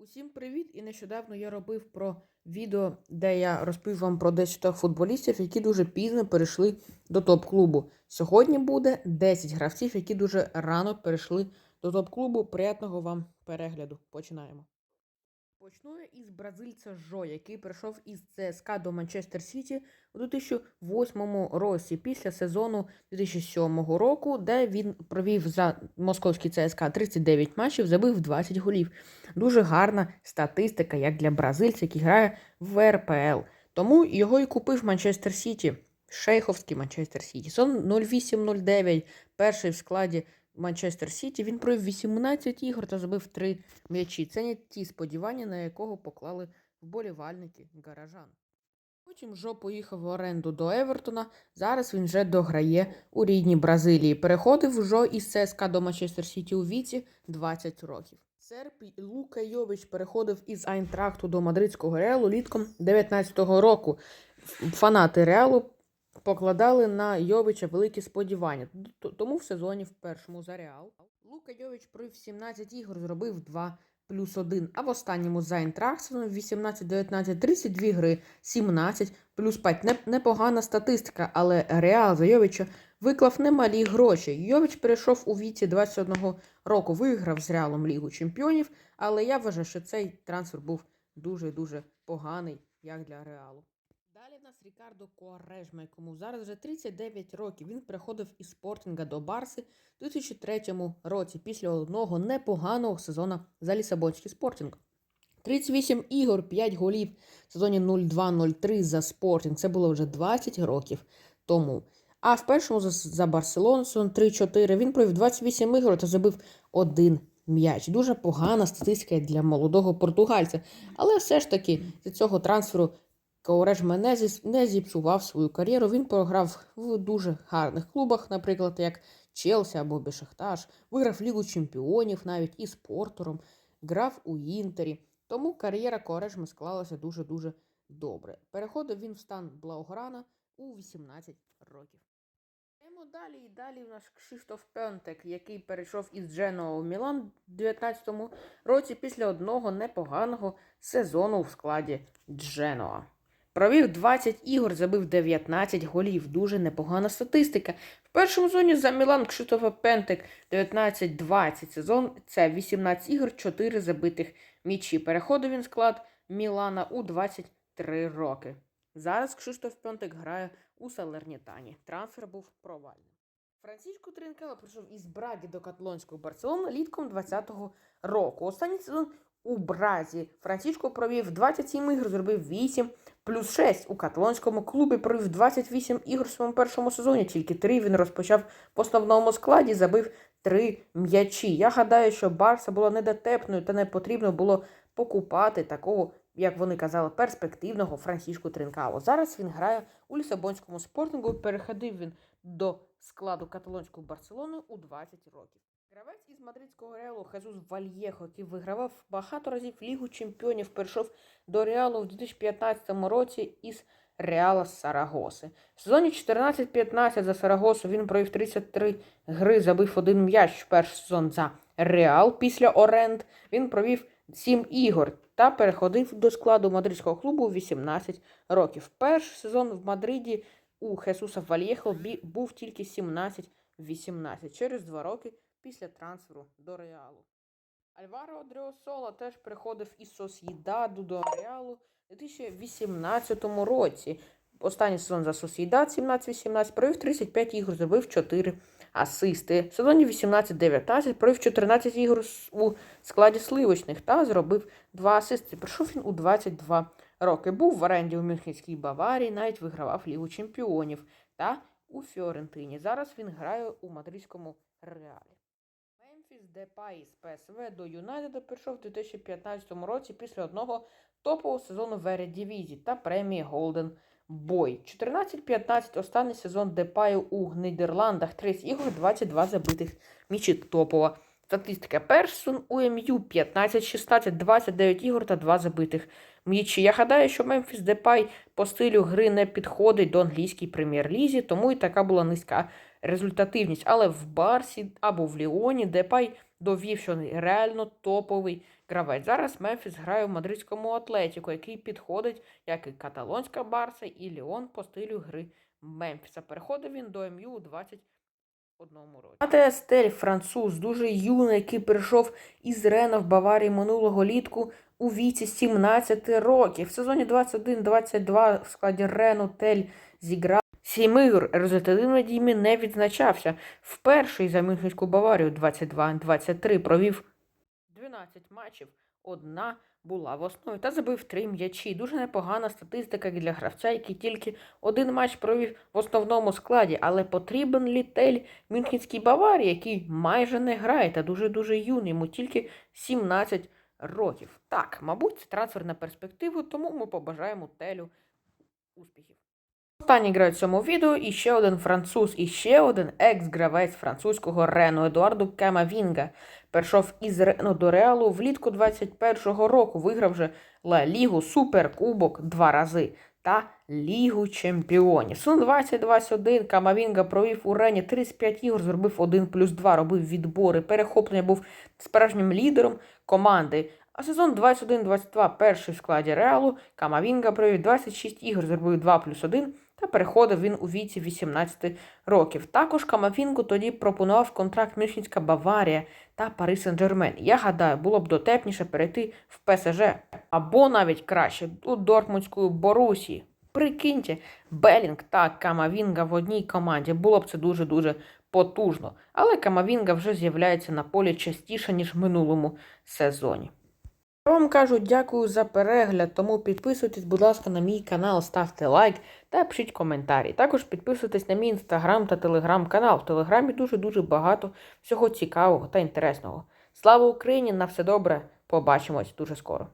Усім привіт! І нещодавно я робив про відео, де я розповів вам про 10 футболістів, які дуже пізно перейшли до топ-клубу. Сьогодні буде 10 гравців, які дуже рано перейшли до топ-клубу. Приятного вам перегляду. Починаємо. Почну із бразильця Жо, який перейшов із ЦСКА до Манчестер Сіті у 2008 році, після сезону 2007 року, де він провів за московський ЦСКА 39 матчів, забив 20 голів. Дуже гарна статистика, як для бразильця, який грає в РПЛ. Тому його і купив Манчестер Сіті. Шейховський Манчестер Сіті. Сон 08-09, перший в складі Манчестер Сіті. Він провів 18 ігор та забив 3 м'ячі. Це не ті сподівання, на якого поклали вболівальники гаражан. Потім Жо поїхав в оренду до Евертона. Зараз він вже дограє у рідній Бразилії. Переходив Жо із ЦСКА до Манчестер Сіті у віці 20 років. Серб Лука Йович переходив із Айнтрахту до мадридського Реалу літком 19-го року. Фанати Реалу покладали на Йовича великі сподівання. Тому в сезоні в першому за Реал Лука Йович провів 17 ігор, зробив 2 плюс 1, а в останньому за Айнтрахт сезоном 18-19 32 гри, 17 плюс 5. Не- Непогана статистика, але Реал за Йовича виклав немалі гроші. Йович перейшов у віці 21 року, виграв з Реалом Лігу Чемпіонів, але я вважаю, що цей трансфер був дуже-дуже поганий, як для Реалу. Далі в нас Рікардо Коарежма, якому зараз вже 39 років. Він переходив із Спортінга до Барси у 2003 році після одного непоганого сезону за Лісабонський Спортінг. 38 ігор, 5 голів в сезоні 0-2-0-3 за Спортінг. Це було вже 20 років тому. А в першому за, Барселону 3-4 він провів 28 ігор та забив один м'яч. Дуже погана статистика для молодого португальця. Але все ж таки з цього трансферу Кауреж не, не зіпсував свою кар'єру. Він програв в дуже гарних клубах, наприклад, як Челсі або Бешахташ, виграв Лігу Чемпіонів навіть із Портером, грав у Інтері. Тому кар'єра Коорежми склалася дуже-дуже добре. Переходив він в стан Блауграна у 18 років. Йдемо далі і далі у нас Кшиштоф Пентек, який перейшов із Дженоа у Мілан у 19-му році після одного непоганого сезону в складі Дженоа. Провів 20 ігор, забив 19 голів. Дуже непогана статистика. В першому зоні за Мілан Кшиштофа Пентек 19-20 сезон. Це 18 ігор, 4 забитих м'ячі. Переходив він склад Мілана у 23 роки. Зараз Кшиштоф Пентек грає у Салернітані. Трансфер був провальним. Франциско Тринкело прийшов із Браги до каталонського Барселони літком 20-го року. Останній сезон у Бразі Франциско провів 27 ігор, зробив 8 плюс 6 у каталонському клубі. Провів 28 ігор в своєму першому сезоні. Тільки 3 він розпочав в основному складі, забив 3 м'ячі. Я гадаю, що Барса була недотепною та не потрібно було покупати такого, як вони казали, перспективного Франциско Тринкало. Зараз він грає у Лісабонському спортингу. Переходив він до складу каталонського Барселони у 20 років. Гравець із мадридського реалу Хезус Вальєхо, який вигравав багато разів Лігу Чемпіонів, перейшов до Реалу в 2015 році із Реала Сарагоси. В сезоні 14-15 за Сарагосу він провів 33 гри, забив один м'яч перший сезон за Реал. Після Оренд він провів 7 ігор та переходив до складу мадридського клубу у 18 років. Перший сезон в Мадриді у Хесуса Вальєхо був тільки 17-18 через два роки після трансферу до Реалу. Альваро Дріосола теж переходив із Сос'їдаду до Реалу у 2018 році. Останній сезон за Сос'їдад 17-18 провів 35 ігор, забив 4 асисти. В сезоні 18-19 провів 14 ігор у складі сливочних та зробив 2 асисти. Прийшов він у 22 роки. Був в оренді у Мюнхенській Баварії, навіть вигравав Лігу Чемпіонів та у Фіорентині. Зараз він грає у мадридському Реалі. Мемфіс Депай з ПСВ до Юнайтеда прийшов у 2015 році після одного топового сезону в Ередивізі та премії Голден Бой. 14-15 останній сезон Депаю у Нідерландах. 30 ігор, 22 забитих м'ячі топова. Статистика Персон у МЮ 15-16, 29 ігор та 2 забитих м'ячі. Я гадаю, що Мемфіс Депай по стилю гри не підходить до англійської прем'єр-лізі, тому і така була низька результативність. Але в Барсі або в Ліоні Депай довів, що реально топовий гравець. Зараз Мемфіс грає в мадридському атлетіку, який підходить, як і каталонська Барса, і Ліон по стилю гри Мемфіса. Переходив він до МЮ у 21 році. Матеас Стель, француз, дуже юний, який прийшов із Рена в Баварії минулого літку у віці 17 років. В сезоні 21-22 в складі Рену Тель зіграв сім ігор. Результативно дійми не відзначався. Вперше за Мюнхенську Баварію 22-23 провів 12 матчів. Одна була в основі та забив три м'ячі. Дуже непогана статистика для гравця, який тільки один матч провів в основному складі, але потрібен літель Мюнхенській Баварії, який майже не грає та дуже-дуже юний, йому тільки 17 років. Так, мабуть, трансфер на перспективу, тому ми побажаємо телю успіхів. Останній гравець в цьому відео і ще один француз, і ще один екс-гравець французького Рену Едуарду Камавінга. Перейшов із Рену до Реалу влітку 21-го року. Виграв вже Ла Лігу, Суперкубок два рази та Лігу Чемпіонів. Сун 2021 Камавінга провів у Рені 35 ігор, зробив 1 плюс 2, робив відбори, перехоплення, був справжнім лідером команди. А сезон 21-22 перший в складі Реалу Камавінга провів 26 ігор, зробив 2 плюс 1 та переходив він у віці 18 років. Також Камавінгу тоді пропонував контракт Мюнхенська Баварія та Пари Сен-Джермен. Я гадаю, було б дотепніше перейти в ПСЖ або навіть краще у Дортмундську Борусі. Прикиньте, Белінг та Камавінга в одній команді було б це дуже-дуже потужно. Але Камавінга вже з'являється на полі частіше, ніж в минулому сезоні. Я вам кажу дякую за перегляд, тому підписуйтесь, будь ласка, на мій канал, ставте лайк та пишіть коментарі. Також підписуйтесь на мій інстаграм та телеграм-канал. В телеграмі дуже-дуже багато всього цікавого та інтересного. Слава Україні! На все добре! Побачимось дуже скоро!